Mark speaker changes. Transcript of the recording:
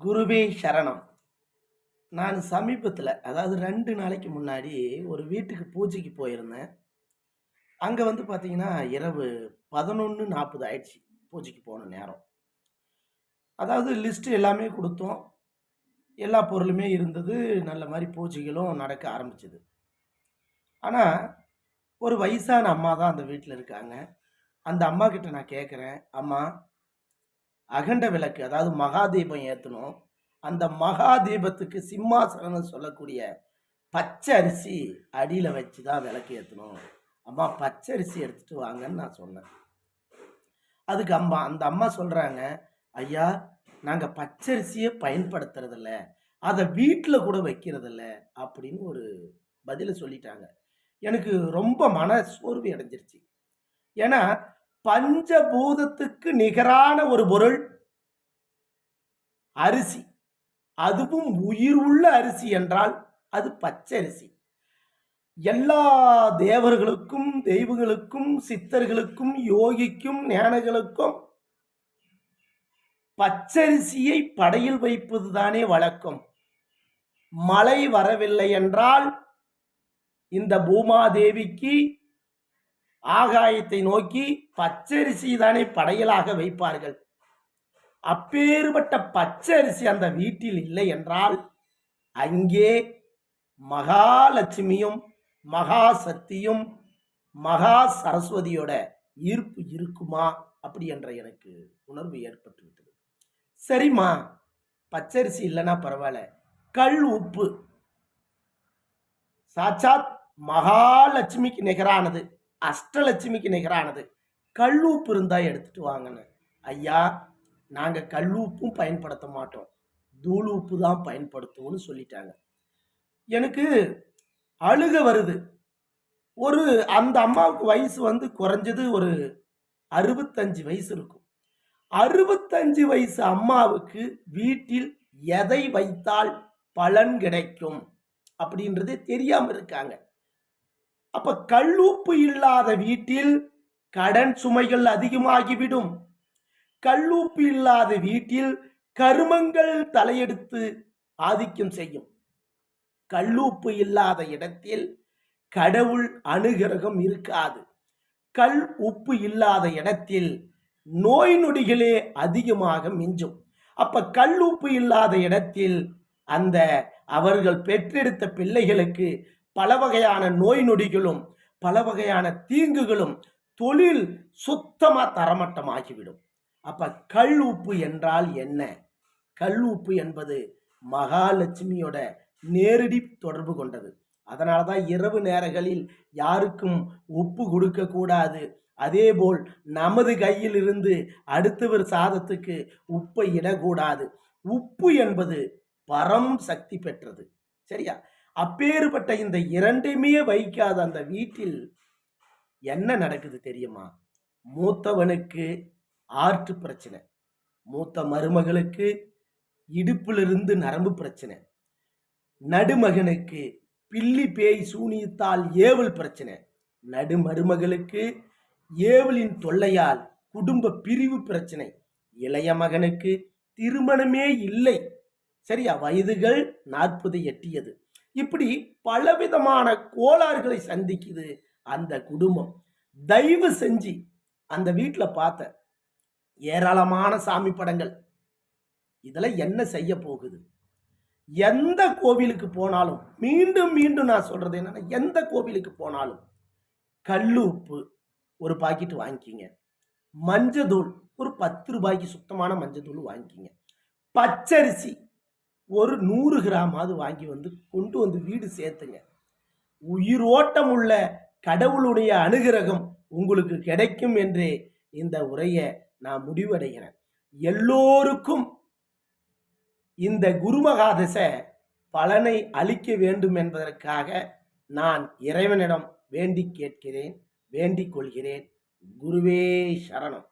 Speaker 1: குருவே சரணம். நான் சமீபத்தில் அதாவது ரெண்டு நாளைக்கு முன்னாடி ஒரு வீட்டுக்கு பூஜைக்கு போயிருந்தேன். அங்கே வந்து பார்த்தீங்கன்னா இரவு பதினொன்று நாற்பது ஆயிடுச்சு பூஜைக்கு போன நேரம். அதாவது லிஸ்ட்டு எல்லாமே கொடுத்தோம். எல்லா பொருளுமே இருந்தது. நல்ல மாதிரி பூஜைகளும் நடக்க ஆரம்பிச்சது. ஆனால் ஒரு வயசான அம்மா தான் அந்த வீட்டில் இருக்காங்க. அந்த அம்மா கிட்ட நான் கேட்குறேன் அம்மா அகண்ட விளக்கு அதாவது மகாதீபம் ஏற்றணும் அந்த மகாதீபத்துக்கு சிம்மாசனம் சொல்லக்கூடிய பச்சை அரிசி அடியில் வச்சு தான் விளக்கு ஏற்றணும் அம்மா பச்சை அரிசி எடுத்துகிட்டு வாங்கன்னு நான் சொன்னேன். அதுக்கு அம்மா அந்த அம்மா சொல்கிறாங்க ஐயா நாங்கள் பச்சரிசியை பயன்படுத்துறதில்ல. அதை வீட்டில் கூட வைக்கிறதில்ல. அப்படின்னு ஒரு பதிலை சொல்லிட்டாங்க. எனக்கு ரொம்ப மன சோர்வு அடைஞ்சிருச்சு. ஏன்னா பஞ்சபூதத்துக்கு நிகரான ஒரு பொருள் அரிசி. அதுவும் உயிர் உள்ள அரிசி என்றால் அது பச்சரிசி. எல்லா தேவர்களுக்கும் தெய்வங்களுக்கும் சித்தர்களுக்கும் யோகிக்கும் ஞானங்களுக்கும் பச்சரிசியை படையில் வைப்பது தானே வழக்கம். மழை வரவில்லை என்றால் இந்த பூமாதேவிக்கு ஆகாயத்தை நோக்கி பச்சரிசி தானே படையலாக வைப்பார்கள். அப்பேறுபட்ட பச்சரிசி அந்த வீட்டில் இல்லை என்றால் அங்கே மகாலட்சுமியும் மகா சக்தியும் மகா சரஸ்வதியோட ஈர்ப்பு இருக்குமா அப்படி என்ற எனக்கு உணர்வு ஏற்பட்டு விட்டது சரிம்மா பச்சரிசி இல்லைன்னா பரவாயில்ல. கல் உப்பு. சாட்சாத் மகாலட்சுமிக்கு நிகரானது. அஷ்டலட்சுமிக்கு நிகரானது. கல்லூப்பு இருந்தால் இருந்தா எடுத்துட்டு வாங்கன்னு. ஐயா நாங்க கல் உப்பும் பயன்படுத்த மாட்டோம். தூள் உப்பு தான் பயன்படுத்துவோம்னு சொல்லிட்டாங்க. எனக்கு அழுக வருது. ஒரு அந்த அம்மாவுக்கு வயசு வந்து குறைஞ்சது ஒரு அறுபத்தஞ்சு வயசு இருக்கும். அறுபத்தஞ்சு வயசு அம்மாவுக்கு வீட்டில் எதை வைத்தால் பலன் கிடைக்கும் அப்படின்றதே தெரியாம இருக்காங்க. அப்ப கல்லூப்பு இல்லாத வீட்டில் கடன் சுமைகள் அதிகமாகிவிடும். கல்லூப்பு இல்லாத வீட்டில் கருமங்கள் தலையெடுத்து ஆதிக்கம் செய்யும். கல்லூப்பு இல்லாத இடத்தில் கடவுள் அனுகிரகம் இருக்காது. கல் உப்பு இல்லாத இடத்தில் நோய் நொடிகளே அதிகமாக மிஞ்சும். அப்ப கல் உப்பு இல்லாத இடத்தில் அந்த அவர்கள் பெற்றெடுத்த பிள்ளைகளுக்கு பல வகையான நோய் நொடிகளும் பல வகையான தீங்குகளும் தொழில் சுத்தமாக தரமட்டமாகிவிடும். அப்ப கல் உப்பு என்றால் என்ன? கல் உப்பு என்பது மகாலட்சுமியோட நேரடி தொடர்பு கொண்டது. அதனால தான் இரவு நேரங்களில் யாருக்கும் உப்பு கொடுக்கக்கூடாது அதேபோல் நமது கையில் இருந்து அடுத்தவர் சாதத்துக்கு உப்பை இடக்கூடாது. உப்பு என்பது பரம் சக்தி பெற்றது. சரியா? அப்பேறுபட்ட இந்த இரண்டையுமே வைக்காத அந்த வீட்டில் என்ன நடக்குது தெரியுமா? மூத்தவனுக்கு ஆற்று பிரச்சனை. மூத்த மருமகளுக்கு இடுப்பிலிருந்து நரம்பு பிரச்சனை. நடுமகனுக்கு பில்லி பேய் சூனியத்தால் ஏவல் பிரச்சனை. நடு மருமகளுக்கு ஏவலின் தொல்லையால் குடும்ப பிரிவு பிரச்சனை. இளைய மகனுக்கு திருமணமே இல்லை. சரியா? வயதுகள் நாற்பது எட்டியது. இப்படி பலவிதமான கோளாறுகளை சந்திக்குது அந்த குடும்பம். தயவு செஞ்சு அந்த வீட்டில் பார்த்த ஏராளமான சாமி படங்கள். இதில் என்ன செய்ய போகுது? எந்த கோவிலுக்கு போனாலும் மீண்டும் மீண்டும் நான் சொல்றது என்னன்னா எந்த கோவிலுக்கு போனாலும் கல் உப்பு ஒரு பாக்கெட் வாங்கிக்கிங்க. மஞ்சத்தூள் ஒரு பத்து ரூபாய்க்கு சுத்தமான மஞ்சத்தூள் வாங்கிக்கிங்க. பச்சரிசி ஒரு நூறு கிராமாவது வாங்கி வந்து கொண்டு வந்து வீடு சேர்த்துங்க. உயிரோட்டம் உள்ள கடவுளுடைய அனுகிரகம் உங்களுக்கு கிடைக்கும் என்றே இந்த உரையை நான் முடிவடைகிறேன். எல்லோருக்கும் இந்த குருமகாதச பலனை அளிக்க வேண்டும் என்பதற்காக நான் இறைவனிடம் வேண்டி கேட்கிறேன் வேண்டிக் கொள்கிறேன். குருவே சரணம்.